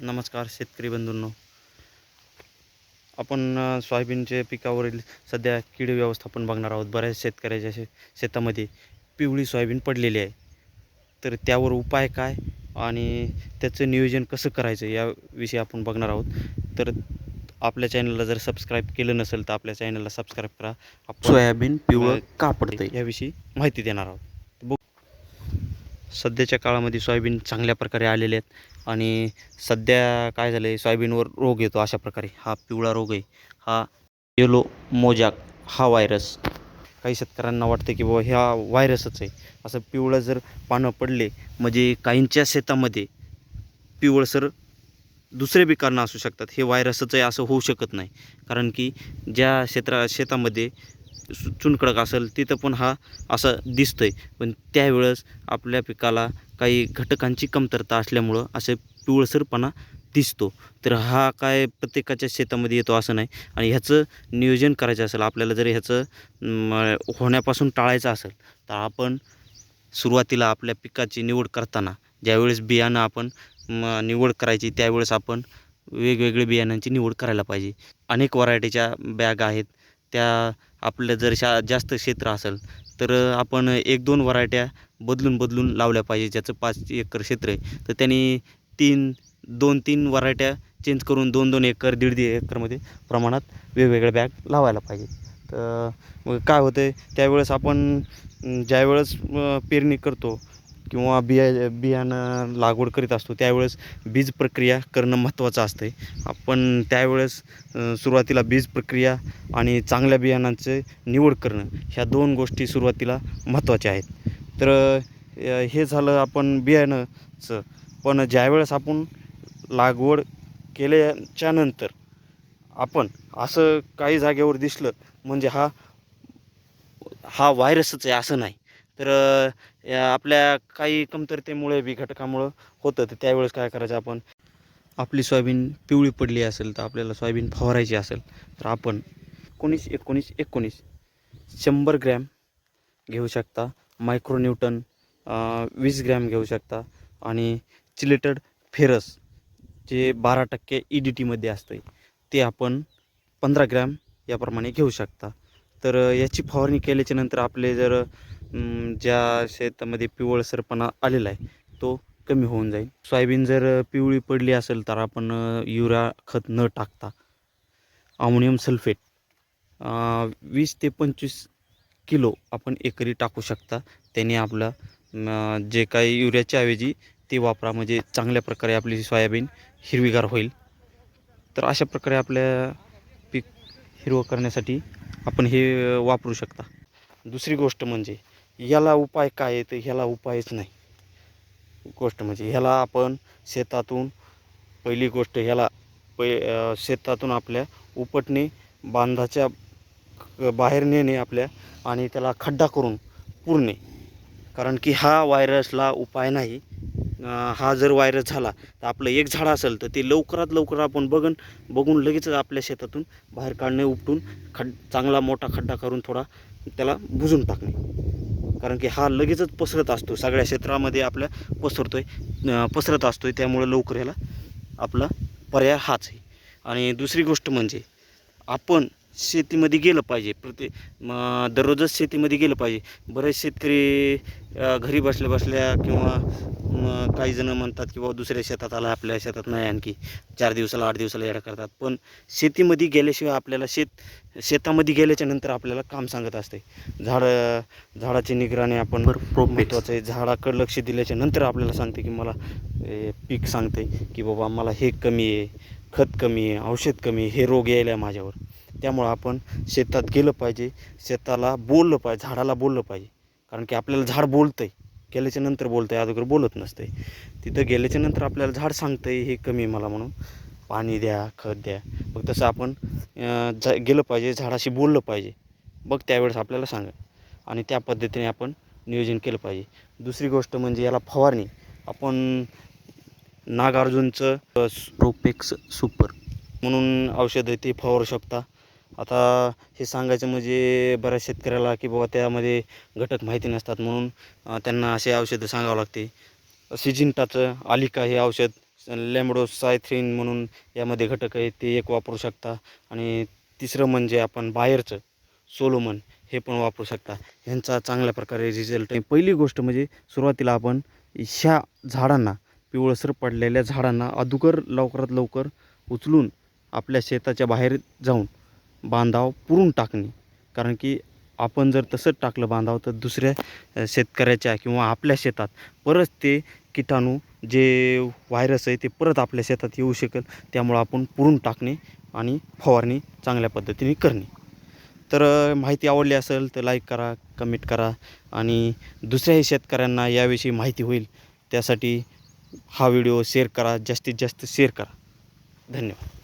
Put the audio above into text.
नमस्कार शेतकरी बंधूंनो. आपण अ, सोयाबीनच्या पिकावरील सध्या कीड व्यवस्थापन बघणार आहोत. बऱ्याच शेतकऱ्याच्या शे शेतामध्ये पिवळी सोयाबीन पडलेली आहे. तर त्यावर उपाय काय आणि त्याचं नियोजन कसं करायचं याविषयी आपण बघणार आहोत. तर आपल्या चॅनलला जर सबस्क्राईब केलं नसेल तर आपल्या चॅनलला सबस्क्राईब करा. सोयाबीन पिवळं का पडतंय याविषयी माहिती देणार आहोत. सध्याच्या काळामध्ये सोयाबीन चांगल्या प्रकारे आलेले आहेत. आणि सध्या काय झालं आहे सोयाबीनवर रोग येतो अशा प्रकारे. हा पिवळा रोग आहे. हा येलो मोजाक हा व्हायरस काही शेतकऱ्यांना वाटतं की बाबा ह्या व्हायरसच आहे. असं पिवळं जर पानं पडले म्हणजे काहींच्या शेतामध्ये पिवळसर दुसरे बी कारणं असू शकतात. हे व्हायरसच आहे असं होऊ शकत नाही. कारण की ज्या क्षेत्रा शेतामध्ये सु- चुनखडक असेल तिथं पण हा असं आहे पण त्यावेळेस आपल्या पिकाला काही घटकांची कमतरता असल्यामुळं असे पिवळसरपणा दिसतो. तर हा काय प्रत्येकाच्या शेतामध्ये येतो असं नाही. आणि ह्याचं नियोजन करायचं असेल आपल्याला जर ह्याचं म, होण्यापासून टाळायचं असेल तर आपण सुरुवातीला आपल्या पिकाची निवड करताना ज्यावेळेस बियाणं आपण म, निवड करायची त्यावेळेस आपण वेगवेगळे बियाणांची निवड करायला पाहिजे. अनेक व्हरायटीच्या बॅग आहेत. त्या आपलं जर शा जास्त क्षेत्र असेल तर आपण एक दोन व्हरायट्या बदलून बदलून लावल्या पाहिजे ज्याचं पाच एकर क्षेत्र आहे. तर त्यांनी तीन दोन तीन व्हरायट्या चेंज करून दोन दोन एकर दीड दीड एकरमध्ये प्रमाणात वेगवेगळ्या बॅग लावायला पाहिजे. तर मग काय होतं आहे त्यावेळेस आपण ज्यावेळेस पेरणी करतो किंवा बिया बियाणं लागवड करीत असतो त्यावेळेस बीज प्रक्रिया करणं महत्त्वाचं असतं आपण त्यावेळेस सुरुवातीला बीज प्रक्रिया आणि चांगल्या बियाणांचे निवड करणं ह्या दोन गोष्टी सुरुवातीला महत्त्वाच्या आहेत. तर हे झालं आपण बियाणंचं. पण ज्यावेळेस आपण लागवड केल्याच्यानंतर आपण असं काही जागेवर दिसलं म्हणजे हा हा व्हायरसच आहे असं नाही. तर या आपल्या काही कमतरतेमुळे बी घटकामुळं होतं. तर त्यावेळेस काय करायचं आपण? आपली सोयाबीन पिवळी पडली असेल तर आपल्याला सोयाबीन फवारायची असेल तर आपण एकोणीस एकोणीस एकोणीस शंभर ग्रॅम घेऊ शकता. मायक्रोन्यूटन वीस ग्रॅम घेऊ शकता. आणि चिलेटेड फेरस जे बारा टक्के ई डी टीमध्ये असतं ते आपण पंधरा ग्रॅम याप्रमाणे घेऊ शकता. तर याची फवारणी केल्याच्यानंतर आपले जर ज्या शेतामध्ये पिवळसरपणा आलेला आहे तो कमी होऊन जाईल. सोयाबीन जर पिवळी पडली असेल तर आपण युरिया खत न टाकता अमोनियम सल्फेट वीस ते पंचवीस किलो आपण एकरी टाकू शकता. त्याने आपलं जे काही युरियाच्या ऐवजी ते वापरा म्हणजे चांगल्या प्रकारे आपली सोयाबीन हिरवीगार होईल. तर अशा प्रकारे आपल्या पीक हिरवं करण्यासाठी आपण हे वापरू शकता. दुसरी गोष्ट म्हणजे याला उपाय काय आहे तर ह्याला उपायच नाही. गोष्ट म्हणजे ह्याला आपण शेतातून पहिली गोष्ट ह्याला पै शेतातून आपल्या उपटणे बांधाच्या बाहेर नेणे आपल्या आणि त्याला खड्डा करून पुरणे. कारण की हा व्हायरसला उपाय नाही. हा जर व्हायरस झाला तर आपलं एक झाड असेल तर ते लवकरात लवकर आपण बघून बघून लगेचच आपल्या शेतातून बाहेर काढणे उपटून खड चांगला मोठा खड्डा करून थोडा त्याला बुजून टाकणे. कारण की हा लगेचच पसरत असतो. सगळ्या क्षेत्रामध्ये आपल्या पसरतोय पसरत असतोय. त्यामुळे लवकर ह्याला आपला पर्याय हाच आहे. आणि दुसरी गोष्ट म्हणजे आपण शेतीमध्ये गेलं पाहिजे. प्रत्येक म दररोजच शेतीमध्ये गेलं पाहिजे. बरेच शेतकरी घरी बसल्या बसल्या किंवा काही जण म्हणतात की बाबा दुसऱ्या शेतात आला आपल्या शेतात नाही आणखी. चार दिवसाला आठ दिवसाला येडा करतात. पण शेतीमध्ये गेल्याशिवाय आपल्याला शेत शेतामध्ये गेल्याच्यानंतर आपल्याला काम सांगत असते. झाडं झाडाची निगराणी आपण महत्त्वाचं आहे. झाडाकडे लक्ष दिल्याच्या नंतर आपल्याला सांगते की मला पीक सांगते की बाबा मला हे कमी आहे. खत कमी आहे. औषध कमी आहे. हे रोग यायला आहे माझ्यावर. त्यामुळं आपण शेतात गेलं पाहिजे शेताला बोललं पाहिजे झाडाला बोललं पाहिजे. कारण की आपल्याला झाड बोलतं आहे गेल्याच्यानंतर बोलतं आहे अगोदर बोलत नसतं आहे तिथं गेल्याच्यानंतर आपल्याला झाड सांगतं आहे हे कमी मला म्हणून. पाणी द्या खत द्या. मग तसं आपण जा गेलं पाहिजे झाडाशी बोललं पाहिजे. बघ त्यावेळेस आपल्याला सांगा. आणि त्या पद्धतीने आपण नियोजन केलं पाहिजे. दुसरी गोष्ट म्हणजे याला फवारणी. आपण नागार्जुनचं रोपेक्स सुपर म्हणून औषधं ते फवारू शकता. आता हे सांगायचं म्हणजे बऱ्याच शेतकऱ्याला की बाबा त्यामध्ये घटक माहिती नसतात म्हणून त्यांना असे औषधं सांगावं लागते. सिजिंटाचं आलिका हे औषध लेमडोसायथ्रिन म्हणून यामध्ये घटक आहे ते एक वापरू शकता. आणि तिसरं म्हणजे आपण बाहेरचं सोलोमन हे पण वापरू शकता. ह्यांचा चांगल्या प्रकारे रिझल्ट आहे. पहिली गोष्ट म्हणजे सुरुवातीला आपण ह्या झाडांना पिवळसर पडलेल्या झाडांना अदुकर लवकरात लवकर उचलून आपल्या शेताच्या बाहेर जाऊन बांधाव पुरून टाकणे. कारण की आपण जर तसंच टाकलं बांधाव तर दुसऱ्या शेतकऱ्याच्या किंवा आपल्या शेतात परत ते किटाणू जे व्हायरस आहे ते परत आपल्या शेतात येऊ शकेल. त्यामुळं आपण पुरून टाकणे आणि फवारणी चांगल्या पद्धतीने करणे. तर माहिती आवडली असेल तर लाईक करा कमेंट करा आणि दुसऱ्याही शेतकऱ्यांना याविषयी माहिती होईल. त्यासाठी हा व्हिडिओ शेअर करा जास्तीत जास्त शेअर करा. धन्यवाद.